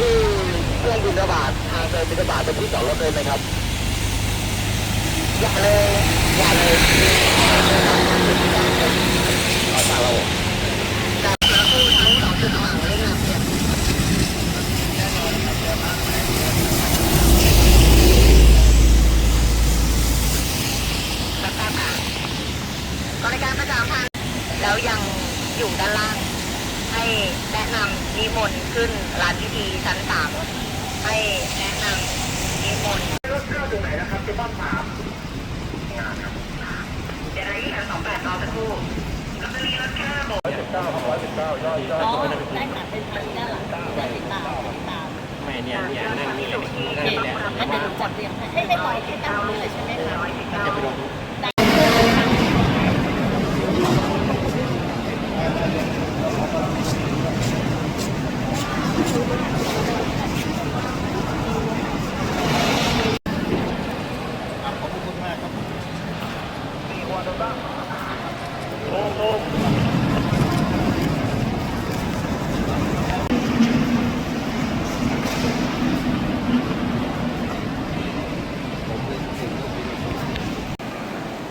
ที่เครื่องบินระบาดทางเดินบินระบาดเป็นที่จอดรถเลยไหมครับอย่าเลยอย่าเลยเอตาเราจากแล้วผู้ทั้งสองจุดระหว่างเล่นน้ำเนี่ยบริการประจำทางแล้วยังอยู่ด้านล่างให้ นำนิมนต์ขึ้นลานพิธีชั้นสามให้แนะนำนิมนต์รถเข้าตรงไหนนะครับจะต้องถามงานครับเดี๋ยวนะยี่สิบสองแปดรอสักครู่ลอตเตอรี่รถแค่ระบบอ๋อได้ค่ะเป็นพันด้านหลังจะติดตามติดตามไม่เนี่ยเนี่ยนั่องนี่เลยโอเนั่งนี่แหละงั้นเดี๋ยวหนูจัดเรียงให้ให้ปล่อยให้ตั้งนี้เลยใช่ไหมคะจะไปลง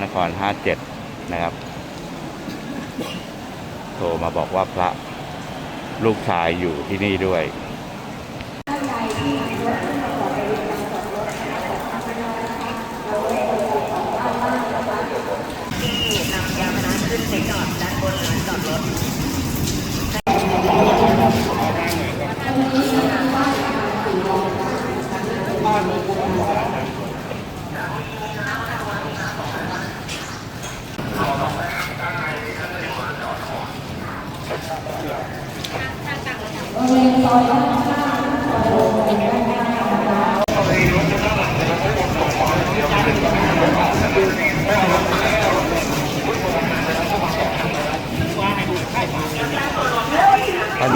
นคร 57 นะครับ โทรมาบอกว่าพระลูกชายอยู่ที่นี่ด้วยนำยาพาหนะขึ้นไปจอดด้านบนลานจอดรถ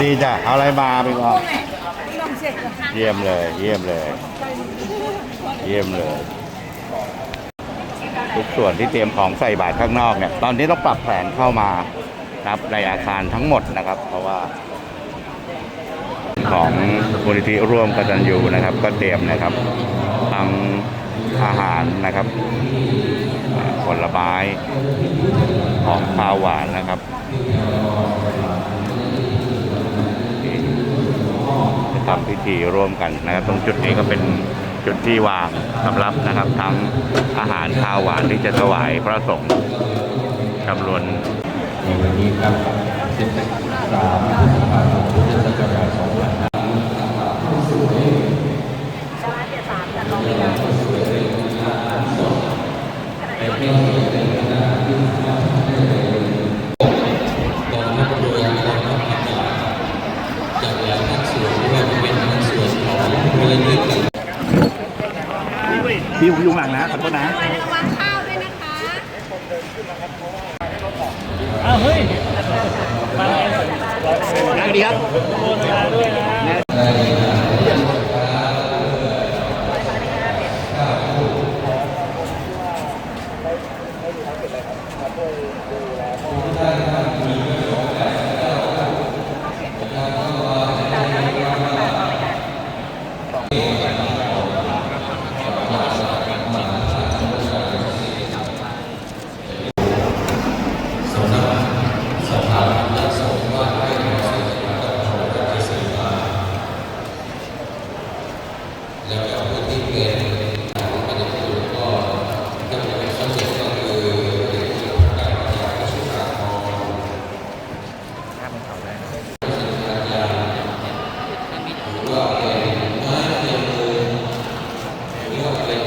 ดีจ้ะ เอาอะไรมาพี่กองเยี่ยมเลย เยี่ยมเลย เยี่ยมเลย ทุกส่วนที่เตรียมของใส่บาตรข้างนอกเนี่ย ตอนนี้ต้องปรับแผนเข้ามาครับในอาคารทั้งหมดนะครับ เพราะว่า ของมูลนิธิร่วมกตัญญูนะครับ ก็เตรียมนะครับทั้งอาหารนะครับอ่าผลไม้ของข้าวหวานนะครับ จะ ทำพิธีร่วมกันนะครับ ตรงจุดนี้ก็เป็นจุดที่วางสำหรับนะครับ ทั้งอาหารข้าวหวานที่จะถวายพระสงฆ์จำนวนในวันนี้ครับ13พฤษภาคมพุทธศักราช2562กองทัพเรือกองทัพอากาศจากหลายภาคส่วนไม่ว่าจะเป็นภาคส่วนของมูลนิธิ พี่ผมอยู่หลังนะขอโทษนะระวังข้าวด้วยนะคะอ้าวเฮ้ยมานั่งดีครับ แล้วก็ผู้ที่เป็นปฏิบัติก็ก็จะเป็นข้อเสียก็คือการปฏิบัติสุขาพหรือว่าเป็นไม้เทียมมือหรือว่าเป็น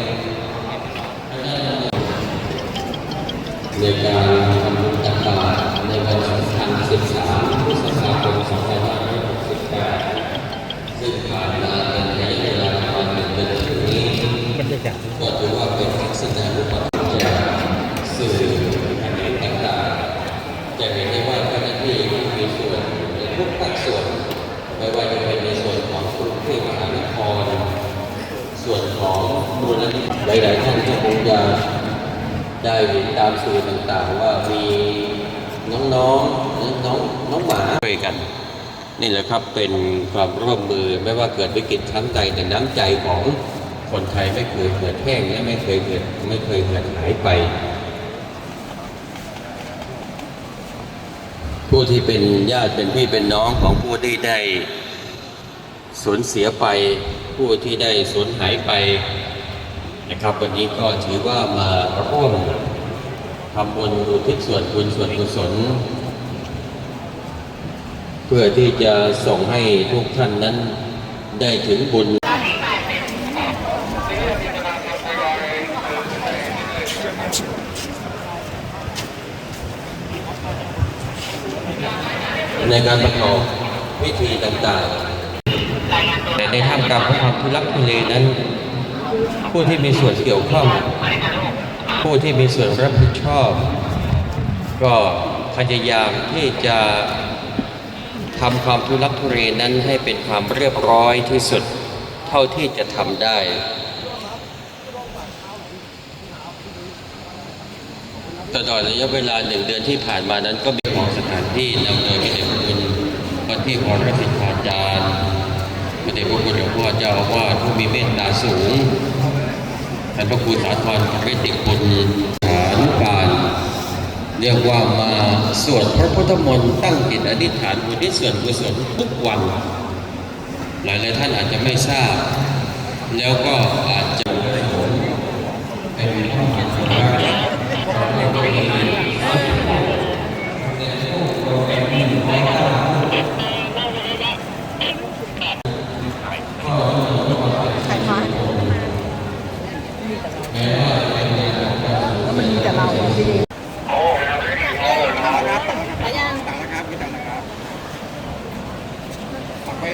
ในการทำบุญตักบาตรในวันสำคัญ13พฤษภาคม2568ซึ่งผ่านมาเป็นระยะเวลาประมาณหนึ่งเดือนถึงนี้ก็ถือว่าเป็นทักษณะรูปแบบจากสื่อต่างๆจะเห็นได้ว่าเจ้าหน้าที่มีส่วนในทุกภาคส่วนไม่ว่าจะเป็นในส่วนของกรุงเทพมหานคร ส่วนของมูลนิธิหลายๆท่าน ได้เห็นตามสื่อต่างๆ ว่ามีน้องๆน้องน้องหมาช่วยกัน นี่แหละครับเป็นความร่วมมือไม่ว่าเกิดวิกฤตครั้งใดแต่น้ำใจของคนไทยไม่เคยเหือดแห้งและไม่เคยเหือดไม่เคยเหือดหายไปผู้ที่เป็นญาติเป็นพี่เป็นน้องของผู้ที่ได้สูญเสียไป ผู้ที่ได้สูญหายไป นะครับ วันนี้ก็ถือว่ามาร่วมทำบุญอุทิศส่วนบุญส่วนกุศล เพื่อที่จะส่งให้ทุกท่านนั้นได้ถึงบุญในการประกอบพิธีต่างๆ แต่ในท่ามกลางของความทุลักทุเลนั้น ผู้ที่มีส่วนเกี่ยวข้อง ผู้ที่มีส่วนรับผิดชอบ ก็พยายามที่จะทำความทุลักทุเลนั้นให้เป็นความเรียบร้อยที่สุดเท่าที่จะทำได้ ตลอดระยะเวลาหนึ่งเดือนที่ผ่านมานั้นก็มีของสถานที่นำโดยพระเดชพระคุณวัดที่วรสิทธาจารย์พระเดชพระคุณหลวงพ่อเจ้าอาวาสผู้มีเมตตาสูง ท่านพระครูสาธรพระติคุณฐานการ เรียกว่ามาสวดพระพุทธมนต์ตั้งจิตอธิษฐานบุญที่ส่วนกุศลทุกวัน หลายหลายท่านอาจจะไม่ทราบ แล้วก็อาจจะเป็นอั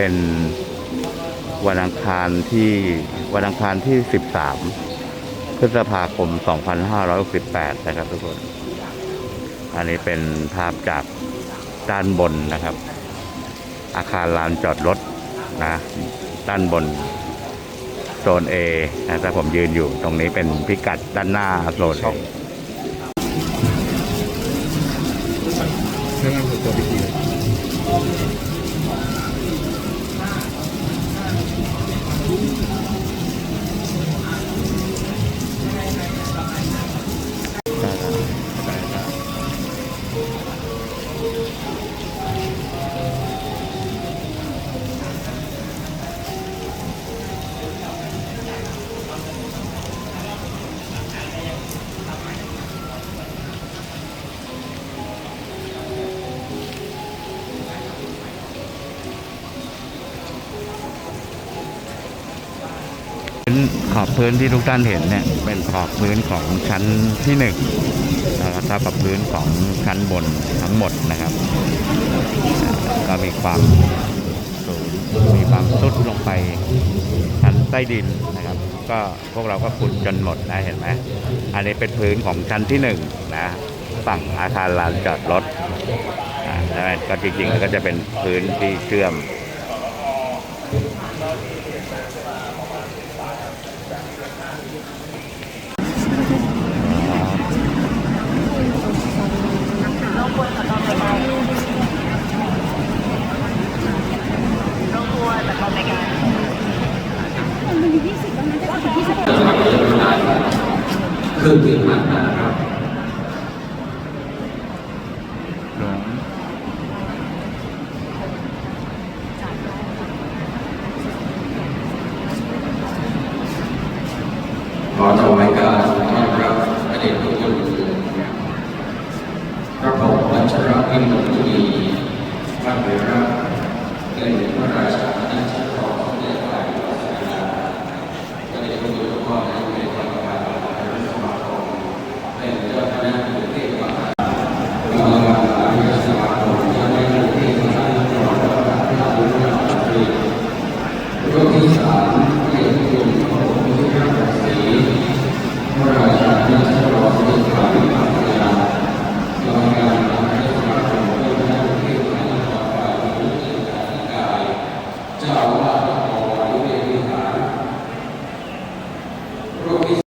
ป็นวันอังคารที่วันอังคารที่ 13 พฤษภาคม 2568 นะครับทุกคน อันนี้เป็นภาพจากด้านบนนะครับ อาคารลานจอดรถนะด้านบนโซน A นะถ้าผมยืนอยู่ตรงนี้เป็นพิกัดด้านหน้าโซน A พื้นที่ทุกท่านเห็นเนี่ยเป็นขอบพื้นของชั้นที่หนึ่งนะครับถ้ากับพื้นของชั้นบนทั้งหมดนะครับ ก็มีความสูงมีความซุดลงไปชั้นใต้ดินนะครับ ก็พวกเราก็ขุดจนหมดนะเห็นไหมอันนี้เป็นพื้นของชั้นที่หนึ่งนะฝั่งอาคารลานจอดรถอ่าแล้วก็จริงๆแล้วก็จะเป็นพื้นที่เชื่อม เครื่องบินผ่านมาครับ พิมพ์มีพระเวราเป็นพระราชาที่ชื่อของเด็กหลายราชาก็ได้คุณหลวงพ่อในเรื่างของการบริหารสมาคมเป็นเจ้าพณะกรุงเทพมหานครมีมหาวิทยาลัยสมาคมเจ้าในกรุงเทพมหานครและพระราชาธิบดีรูปที่สาม